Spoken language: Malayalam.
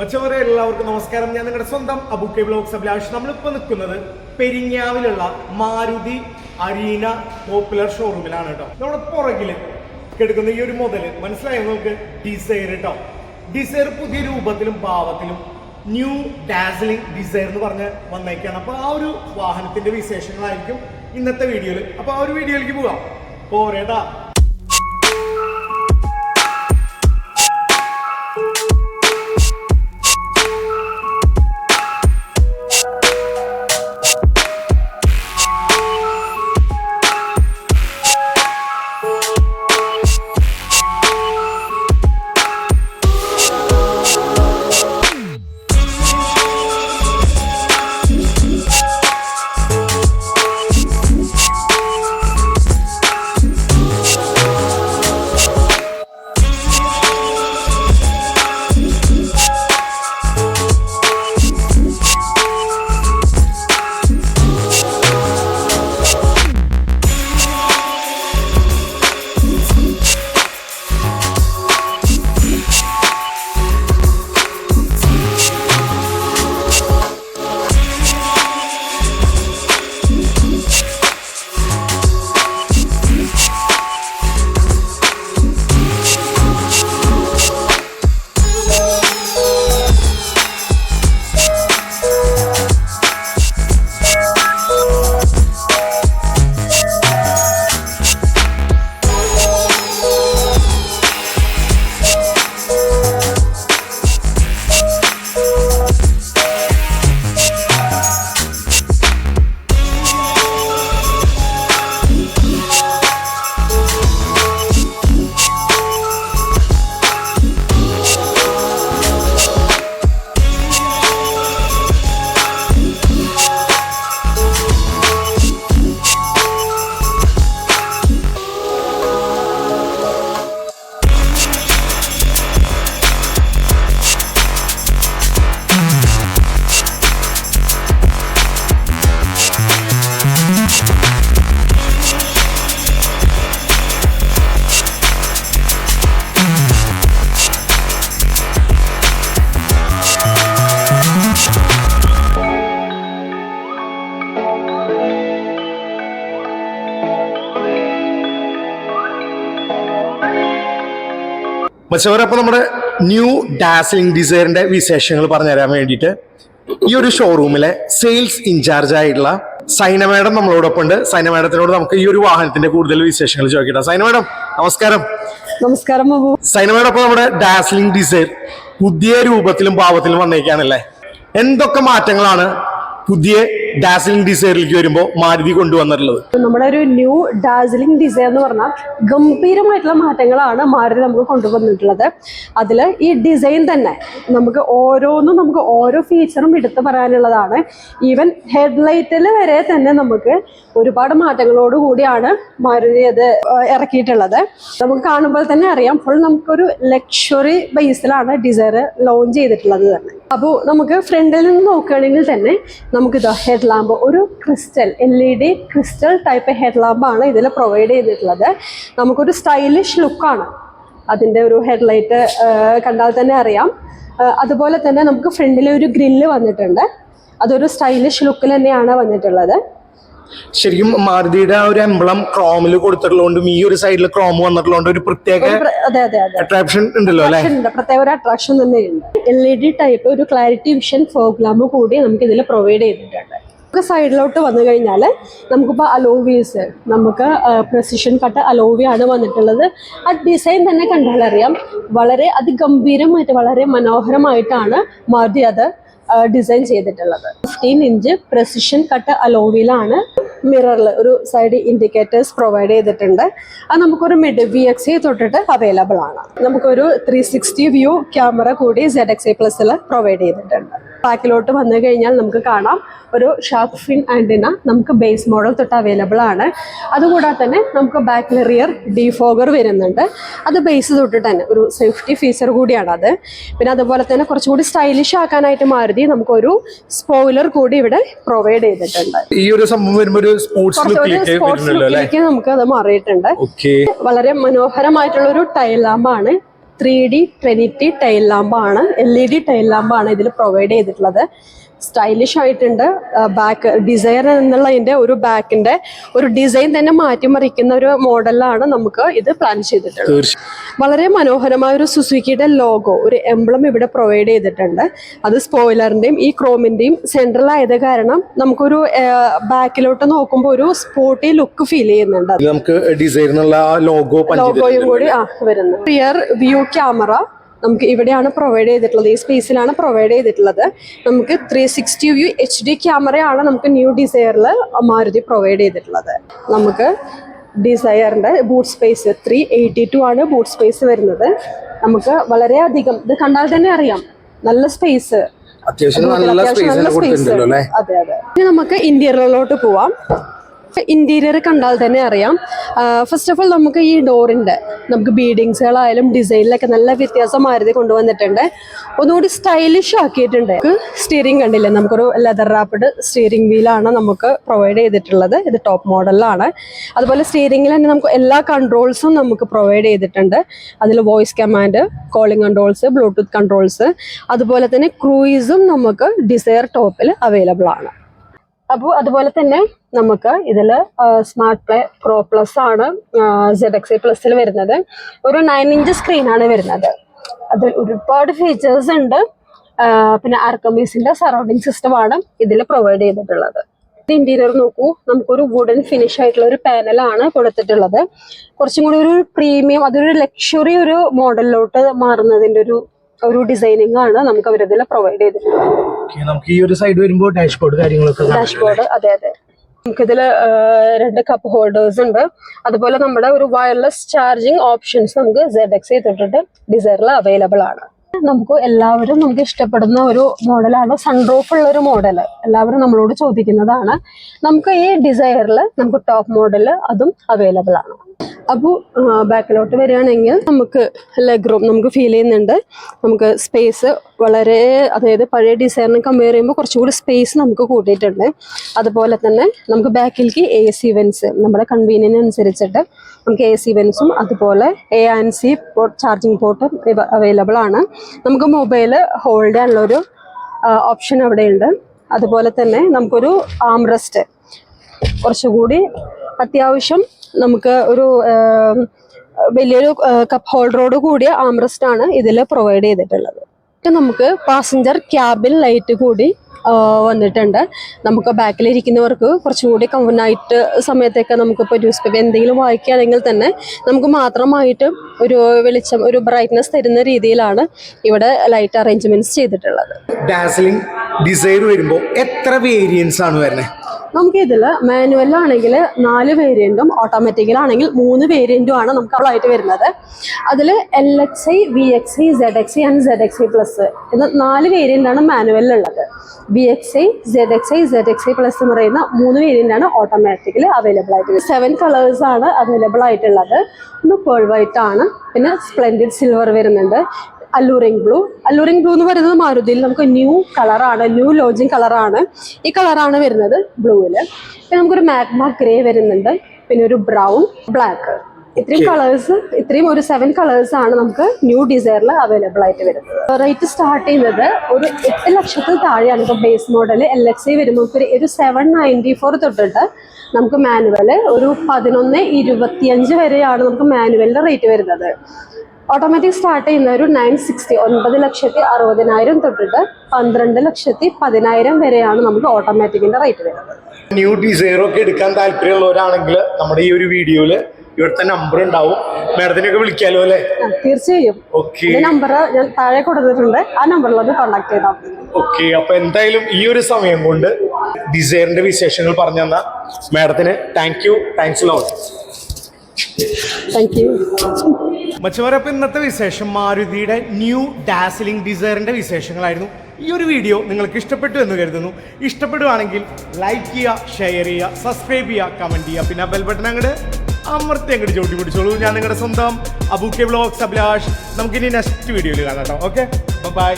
മച്ചവരെ എല്ലാവർക്കും നമസ്കാരം. ഞാൻ നിങ്ങളുടെ സ്വന്തം അബുക്കെ ബ്ലോഗ്സ് അഭിലാഷ്. നമ്മളിപ്പോൾ നിൽക്കുന്നത് പെരിഞ്ഞാവിലുള്ള മാരുതി അരീന പോപ്പുലർ ഷോറൂമിലാണ് കേട്ടോ. നമ്മുടെ പുറകിൽ കിടക്കുന്ന ഈ ഒരു മുതൽ മനസ്സിലായോ നിങ്ങൾക്ക്? ഡിസൈർ കേട്ടോ ഡിസൈർ പുതിയ രൂപത്തിലും ഭാവത്തിലും ന്യൂ ഡാസ്ലിംഗ് ഡിസൈർ എന്ന് പറഞ്ഞ് വന്നേക്കാണ്. അപ്പൊ ആ ഒരു വാഹനത്തിന്റെ വിശേഷങ്ങളായിരിക്കും ഇന്നത്തെ വീഡിയോയിൽ അപ്പൊ ആ ഒരു വീഡിയോയിലേക്ക് പോകാം. പോരേട്ടാ. മച്ചവരപ്പം നമ്മുടെ ന്യൂ ഡാസ്ലിംഗ് ഡിസൈറിന്റെ വിശേഷങ്ങൾ പറഞ്ഞുതരാൻ വേണ്ടിയിട്ട് ഈ ഒരു ഷോറൂമിലെ സെയിൽസ് ഇൻചാർജ് ആയിട്ടുള്ള സൈന മാഡം നമ്മളോടൊപ്പം ഉണ്ട്. സൈന മാഡത്തിനോട് നമുക്ക് ഈ ഒരു വാഹനത്തിന്റെ കൂടുതൽ വിശേഷങ്ങൾ ചോദിക്കട്ടെ. സൈന മാഡം നമസ്കാരം. നമസ്കാരം സൈന മാഡം അപ്പൊ നമ്മുടെ ഡാസ്ലിംഗ് ഡിസൈർ പുതിയ രൂപത്തിലും ഭാവത്തിലും വന്നേക്കാണല്ലേ? എന്തൊക്കെ മാറ്റങ്ങളാണ് പുതിയ ഡാസ്ലിംഗ് ഡിസൈറിലേക്ക് വരുമ്പോൾ മാരുതി കൊണ്ടുവന്നിട്ടുള്ളത്. നമ്മുടെ ഒരു ന്യൂ ഡാർജിലിംഗ് ഡിസൈൻ എന്ന് പറഞ്ഞാൽ ഗംഭീരമായിട്ടുള്ള മാറ്റങ്ങളാണ് മാരുതി നമുക്ക് കൊണ്ടുവന്നിട്ടുള്ളത്. അതിൽ ഈ ഡിസൈൻ തന്നെ നമുക്ക് ഓരോന്നും നമുക്ക് ഓരോ ഫീച്ചറും എടുത്തു പറയാനുള്ളതാണ്. ഈവൻ ഹെഡ്ലൈറ്റിൽ വരെ തന്നെ നമുക്ക് ഒരുപാട് മാറ്റങ്ങളോട് കൂടിയാണ് മാരുതി അത് ഇറക്കിയിട്ടുള്ളത്. നമുക്ക് കാണുമ്പോൾ തന്നെ അറിയാം ഫുൾ നമുക്കൊരു ലക്ഷറി ബേസിലാണ് ഡിസൈർ ലോഞ്ച് ചെയ്തിട്ടുള്ളത് തന്നെ. അപ്പോൾ നമുക്ക് ഫ്രണ്ടിൽ നിന്ന് നോക്കുകയാണെങ്കിൽ തന്നെ നമുക്ക് നമുക്കിത് ഹെഡ് ലാമ്പ് ഒരു crystal L E D crystal type head ലാമ്പാണ് ഇതിൽ പ്രൊവൈഡ് ചെയ്തിട്ടുള്ളത്. നമുക്കൊരു സ്റ്റൈലിഷ് ലുക്കാണ് അതിന്റെ ഒരു ഹെഡ്ലൈറ്റ് കണ്ടാൽ തന്നെ അറിയാം. അതുപോലെ തന്നെ നമുക്ക് ഫ്രണ്ടിൽ ഒരു ഗ്രില്ല് വന്നിട്ടുണ്ട്. അതൊരു സ്റ്റൈലിഷ് ലുക്കിൽ തന്നെയാണ് വന്നിട്ടുള്ളത്. ശരിക്കും മാരുതിയുടെ ആ ഒരു എംബ്ലം ക്രോമിൽ കൊടുത്തിട്ടുള്ളതുകൊണ്ടും ഈ ഒരു സൈഡിൽ ക്രോം വന്നിട്ടുള്ളതുകൊണ്ട് ഒരു പ്രത്യേക അട്രാക്ഷൻ ഉണ്ടല്ലോ അല്ലെ? പ്രത്യേക ഒരു അട്രാക്ഷൻ തന്നെയുണ്ട് എൽ ഇ ഡി ടൈപ്പ് ഒരു ക്ലാരിറ്റി വിഷൻ ഫോഗ്ലാമ്പ് കൂടി നമുക്ക് ഇതിൽ പ്രൊവൈഡ് ചെയ്തിട്ടുണ്ട്. നമുക്ക് സൈഡിലോട്ട് വന്നു കഴിഞ്ഞാൽ നമുക്കിപ്പോൾ അലോവീസ് നമുക്ക് പ്രസിഷൻ കട്ട് അലോവിയാണ് വന്നിട്ടുള്ളത്. ആ ഡിസൈൻ തന്നെ കണ്ടാലറിയാം. വളരെ അതിഗംഭീരമായിട്ട് വളരെ മനോഹരമായിട്ടാണ് മാരുതി അത് ഡിസൈൻ ചെയ്തിട്ടുള്ളത്. ഫിഫ്റ്റീൻ ഇഞ്ച് പ്രസിഷൻ കട്ട് അലോവിലാണ് മിററിൽ ഒരു സൈഡ് ഇൻഡിക്കേറ്റേഴ്സ് പ്രൊവൈഡ് ചെയ്തിട്ടുണ്ട്. അത് നമുക്കൊരു മിഡ് വി എക്സ് തൊട്ടിട്ട് അവൈലബിൾ ആണ്. നമുക്കൊരു ത്രീ സിക്സ്റ്റി വ്യൂ ക്യാമറ കൂടി സെഡ് എക്സ് ഐ പ്ലസിൽ പ്രൊവൈഡ് ചെയ്തിട്ടുണ്ട്. ബാക്കിലോട്ട് വന്നു കഴിഞ്ഞാൽ നമുക്ക് കാണാം. ഒരു ഷാർപ്പ് ഫിൻ ആന്റിന നമുക്ക് ബേസ് മോഡൽ തൊട്ട് അവൈലബിൾ ആണ്. അതുകൂടാതെ തന്നെ നമുക്ക് ബാക്കിൽ റിയർ ഡിഫോഗർ വരുന്നുണ്ട്. അത് ബേസ് തൊട്ടിട്ട് തന്നെ ഒരു സേഫ്റ്റി ഫീച്ചർ കൂടിയാണ് അത്. പിന്നെ അതുപോലെ തന്നെ കുറച്ചുകൂടി സ്റ്റൈലിഷ് ആക്കാനായിട്ട് മാരുതി നമുക്കൊരു സ്പോയിലർ കൂടി ഇവിടെ പ്രൊവൈഡ് ചെയ്തിട്ടുണ്ട്. ഈ ഒരു സംഭവം വരുമ്പോൾ ഒരു സ്പോർട്സ് ലുക്കിലേക്ക് നമുക്ക് അത് മാറിയിട്ടുണ്ട്. വളരെ മനോഹരമായിട്ടുള്ള ഒരു ടൈൽ ലാമ്പാണ് ത്രീ ഡി ട്രെനിറ്റി ടൈൽ ലാമ്പാണ് എൽ ഇ ഡി ടൈൽ ലാമ്പാണ് ഇതിൽ പ്രൊവൈഡ് ചെയ്തിട്ടുള്ളത്. സ്റ്റൈലിഷ് ആയിട്ടുണ്ട്. ബാക്ക് ഡിസൈൻ എന്നുള്ളതിന്റെ ഒരു ബാക്കിന്റെ ഒരു ഡിസൈൻ തന്നെ മാറ്റിമറിക്കുന്ന ഒരു മോഡലാണ് നമുക്ക് ഇത് പ്ലാൻ ചെയ്തിട്ടുള്ളത്. വളരെ മനോഹരമായ ഒരു സുസുക്കിയുടെ ലോഗോ ഒരു എംബ്ലം ഇവിടെ പ്രൊവൈഡ് ചെയ്തിട്ടുണ്ട്. അത് സ്പോയിലറിന്റെയും ഈ ക്രോമിന്റെയും സെൻട്രൽ ആയത് കാരണം നമുക്കൊരു ബാക്കിലോട്ട് നോക്കുമ്പോൾ ഒരു സ്പോർട്ടി ലുക്ക് ഫീൽ ചെയ്യുന്നുണ്ട്. നമുക്ക് ഡിസൈൻ ലോഗോയും കൂടി ആ വരുന്നു. റിയർ വ്യൂ ക്യാമറ നമുക്ക് ഇവിടെയാണ് പ്രൊവൈഡ് ചെയ്തിട്ടുള്ളത്. ഈ സ്പേസിലാണ് പ്രൊവൈഡ് ചെയ്തിട്ടുള്ളത്. നമുക്ക് three sixty view H D ക്യാമറയാണ് നമുക്ക് ന്യൂ ഡിസയറിൽ മാരുതി പ്രൊവൈഡ് ചെയ്തിട്ടുള്ളത്. നമുക്ക് ഡിസയറിന്റെ boot space three eighty two ആണ് ബൂട്ട് സ്പേസ് വരുന്നത്. നമുക്ക് വളരെയധികം ഇത് കണ്ടാൽ തന്നെ അറിയാം. നല്ല സ്പേസ് അത്യാവശ്യം നല്ല സ്പേസ് അതെ അതെ. ഇനി നമുക്ക് ഇന്റീരിയറിലോട്ട് പോവാം. ഇന്റീരിയർ കണ്ടാൽ തന്നെ അറിയാം. ഫസ്റ്റ് ഓഫ് ഓൾ നമുക്ക് ഈ ഡോറിന്റെ നമുക്ക് ബീഡിങ്സുകളായാലും ഡിസൈനിലൊക്കെ നല്ല വ്യത്യാസം മാരുതി കൊണ്ടുവന്നിട്ടുണ്ട്. ഒന്നുകൂടി സ്റ്റൈലിഷ് ആക്കിയിട്ടുണ്ട്. സ്റ്റിയറിംഗ് കണ്ടില്ലേ? നമുക്കൊരു ലെതർ റാപ്പിഡ് സ്റ്റിയറിംഗ് വീലാണ് നമുക്ക് പ്രൊവൈഡ് ചെയ്തിട്ടുള്ളത്. ഇത് ടോപ്പ് മോഡലിലാണ് അതുപോലെ സ്റ്റിയറിംഗിൽ തന്നെ നമുക്ക് എല്ലാ കൺട്രോൾസും നമുക്ക് പ്രൊവൈഡ് ചെയ്തിട്ടുണ്ട്. അതിൽ voice command calling controls bluetooth controls അതുപോലെ തന്നെ ക്രൂയിസും നമുക്ക് ഡിസൈർ ടോപ്പിൽ അവൈലബിൾ ആണ്. അപ്പോൾ അതുപോലെ തന്നെ നമുക്ക് ഇതിൽ സ്മാർട്ട് പ്ലേ പ്രോ പ്ലസ് ആണ് സെഡ് എക്സ് പ്ലസിൽ വരുന്നത്. ഒരു നയൻ ഇഞ്ച് സ്ക്രീനാണ് വരുന്നത്. അതിൽ ഒരുപാട് ഫീച്ചേഴ്സ് ഉണ്ട്. പിന്നെ ആർക്കമീസിന്റെ സറൗണ്ടിങ് സിസ്റ്റമാണ് ഇതിൽ പ്രൊവൈഡ് ചെയ്തിട്ടുള്ളത്. ഇന്റീരിയർ നോക്കൂ. നമുക്കൊരു വുഡൻ ഫിനിഷ് ആയിട്ടുള്ള ഒരു പാനലാണ് കൊടുത്തിട്ടുള്ളത്. കുറച്ചും കൂടി ഒരു പ്രീമിയം അതൊരു ലക്ഷറി ഒരു മോഡലിലോട്ട് മാറുന്നതിന്റെ ഒരു ഒരു ഡിസൈനിങ് ആണ് നമുക്ക് അവരിതിൽ പ്രൊവൈഡ് ചെയ്തിട്ടുള്ളത്. നമുക്ക് ഈ ഒരു സൈഡ് വരുമ്പോൾ ഡാഷ്ബോർഡ് കാര്യങ്ങളൊക്കെ ഡാഷ്ബോർഡ് അതെ അതെ. നമുക്കിതിൽ രണ്ട് കപ്പ് ഹോൾഡേഴ്സ് ഉണ്ട്. അതുപോലെ നമ്മുടെ ഒരു വയർലെസ് ചാർജിങ് ഓപ്ഷൻസ് നമുക്ക് സെഡ് എക്സ് ചെയ്തിട്ടുണ്ട് ഡിസൈറിൽ അവൈലബിൾ ആണ്. നമുക്ക് എല്ലാവരും നമുക്ക് ഇഷ്ടപ്പെടുന്ന ഒരു മോഡലാണ് സൺറൂഫ് ഉള്ള ഒരു മോഡൽ എല്ലാവരും നമ്മളോട് ചോദിക്കുന്നതാണ് നമുക്ക് ഈ ഡിസൈറിൽ നമുക്ക് ടോപ്പ് മോഡൽ അതും അവൈലബിൾ ആണ്. അപ്പോൾ ബാക്കിലോട്ട് വരികയാണെങ്കിൽ നമുക്ക് ലെഗ് റൂം നമുക്ക് ഫീൽ ചെയ്യുന്നുണ്ട്. നമുക്ക് സ്പേസ് വളരെ അതായത് പഴയ ഡിസൈനിനെ കമ്പയർ ചെയ്യുമ്പോൾ കുറച്ചുകൂടി സ്പേസ് നമുക്ക് കൂട്ടിയിട്ടുണ്ട്. അതുപോലെ തന്നെ നമുക്ക് ബാക്കിലേക്ക് എ സി വെൻസ് നമ്മുടെ കൺവീനിയൻ അനുസരിച്ചിട്ട് നമുക്ക് എ സി വെൻസും അതുപോലെ എ ആൻ സി ചാർജിങ് പോർട്ടും അവൈലബിൾ ആണ്. നമുക്ക് മൊബൈൽ ഹോൾഡ് ചെയ്യാനുള്ളൊരു ഓപ്ഷൻ അവിടെയുണ്ട്. അതുപോലെ തന്നെ നമുക്കൊരു ആംറസ്റ്റ് കുറച്ചുകൂടി അത്യാവശ്യം നമുക്ക് ഒരു വലിയൊരു കപ്പ് ഹോൾഡറോട് കൂടിയ ആംറസ്റ്റ് ആണ് ഇതിൽ പ്രൊവൈഡ് ചെയ്തിട്ടുള്ളത്. നമുക്ക് പാസഞ്ചർ ക്യാബിൻ ലൈറ്റ് കൂടി വന്നിട്ടുണ്ട്. നമുക്ക് ബാക്കിൽ ഇരിക്കുന്നവർക്ക് കുറച്ചുകൂടി നൈറ്റ് സമയത്തൊക്കെ നമുക്കിപ്പോൾ ന്യൂസ് പേപ്പർ എന്തെങ്കിലും വായിക്കുകയാണെങ്കിൽ തന്നെ നമുക്ക് മാത്രമായിട്ട് ഒരു വെളിച്ചം ഒരു ബ്രൈറ്റ്നസ് തരുന്ന രീതിയിലാണ് ഇവിടെ ലൈറ്റ് അറേഞ്ച്മെന്റ്സ് ചെയ്തിട്ടുള്ളത്. ഡാസ്ലിംഗ് ഡിസൈർ വരുമ്പോൾ എത്ര വേരിയൻസ് ആണ് വരുന്നത്? നമുക്ക് ഇതിൽ മാനുവലാണെങ്കിൽ നാല് വേരിയന്റും ഓട്ടോമാറ്റിക്കലാണെങ്കിൽ മൂന്ന് വേരിയന്റും ആണ് നമുക്ക് അവളായിട്ട് വരുന്നത്. അതിൽ L X I V X I Z X I and Z X I plus എന്ന നാല് വേരിയന്റാണ് മാനുവലിലുള്ളത്. V X I Z X I Z X I plus എന്ന് പറയുന്ന മൂന്ന് വേരിയന്റാണ് ഓട്ടോമാറ്റിക്കലി അവൈലബിൾ ആയിട്ട് സെവൻ കളേഴ്സ് ആണ് അവൈലബിൾ ആയിട്ടുള്ളത്. ഒന്ന് പേൾ വൈറ്റ് ആണ്. പിന്നെ സ്പ്ലെൻഡിഡ് സിൽവർ വരുന്നുണ്ട്. അല്ലൂറിംഗ് ബ്ലൂ. അല്ലൂറിംഗ് ബ്ലൂ എന്ന് പറയുന്നത് മാരുതിയിൽ നമുക്ക് ന്യൂ കളറാണ് ന്യൂ ലോഞ്ചിങ് കളറാണ്. ഈ കളറാണ് വരുന്നത് ബ്ലൂവിൽ. പിന്നെ നമുക്കൊരു മാഗ്മ ഗ്രേ വരുന്നുണ്ട് പിന്നെ ഒരു ബ്രൗൺ ബ്ലാക്ക്. ഇത്രയും കളേഴ്സ് ഇത്രയും ഒരു സെവൻ കളേഴ്സ് ആണ് നമുക്ക് ന്യൂ ഡിസൈറിൽ അവൈലബിൾ ആയിട്ട് വരുന്നത്. റേറ്റ് സ്റ്റാർട്ട് ചെയ്യുന്നത് ഒരു എട്ട് ലക്ഷത്തിൽ താഴെയാണ്. ഇപ്പോൾ base model L X I വരുമ്പോൾ ഒരു ഒരു സെവൻ നയന്റി ഫോർ തൊട്ടിട്ട് നമുക്ക് മാനുവൽ ഒരു പതിനൊന്ന് ഇരുപത്തിയഞ്ച് വരെയാണ് നമുക്ക് മാനുവലിന്റെ റേറ്റ് വരുന്നത്. ഓട്ടോമാറ്റിക് സ്റ്റാർട്ട് ചെയ്യുന്ന ഒരു നയൻ സിക്സ്റ്റി ഒൻപത് ലക്ഷത്തി അറുപതിനായിരം തൊട്ടിട്ട് പന്ത്രണ്ട് ലക്ഷത്തി പതിനായിരം വരെയാണ് നമുക്ക് ഓട്ടോമാറ്റിക്കിന്റെ റേറ്റ് വരുന്നത്. ന്യൂ ഡിസൈർ ഒക്കെ എടുക്കാൻ താല്പര്യമുള്ളവരാണെങ്കിൽ നമ്മുടെ ഈ ഒരു വീഡിയോയിൽ ഇവിടുത്തെ നമ്പർ ഉണ്ടാവും. മാഡത്തിനൊക്കെ വിളിക്കാലോ അല്ലേ? തീർച്ചയായും. നമ്പർ ഞാൻ താഴെ കൊടുത്തിട്ടുണ്ട്. ആ നമ്പറിലൊന്ന് കോൺടാക്ട് ചെയ്താൽ ഓക്കെ അപ്പൊ എന്തായാലും ഈ ഒരു സമയം കൊണ്ട് ഡിസൈറിന്റെ വിശേഷങ്ങൾ പറഞ്ഞു തന്ന. മാഡത്തിന് thank you thanks lot thank you മച്ചവരെ അപ്പം ഇന്നത്തെ വിശേഷം മാരുതിയുടെ ന്യൂ ഡാസിലിംഗ് ഡിസൈറിന്റെ വിശേഷങ്ങളായിരുന്നു. ഈ ഒരു വീഡിയോ നിങ്ങൾക്ക് ഇഷ്ടപ്പെട്ടു എന്ന് കരുതുന്നു. ഇഷ്ടപ്പെടുവാണെങ്കിൽ ലൈക്ക് ചെയ്യുക ഷെയർ ചെയ്യുക സബ്സ്ക്രൈബ് ചെയ്യുക കമന്റ് ചെയ്യുക. പിന്നെ ബെൽ ബട്ടൺ അങ്ങോട്ട് അമർത്തി അങ്ങോട്ട് ചോട്ടി പിടിച്ചോളൂ. ഞാൻ നിങ്ങളുടെ സ്വന്തം അബൂക്കെ ബ്ലോഗ്സ് അഭിലാഷ് നമുക്കിനി നെക്സ്റ്റ് വീഡിയോയിൽ കാണാം കേട്ടോ. Okay bye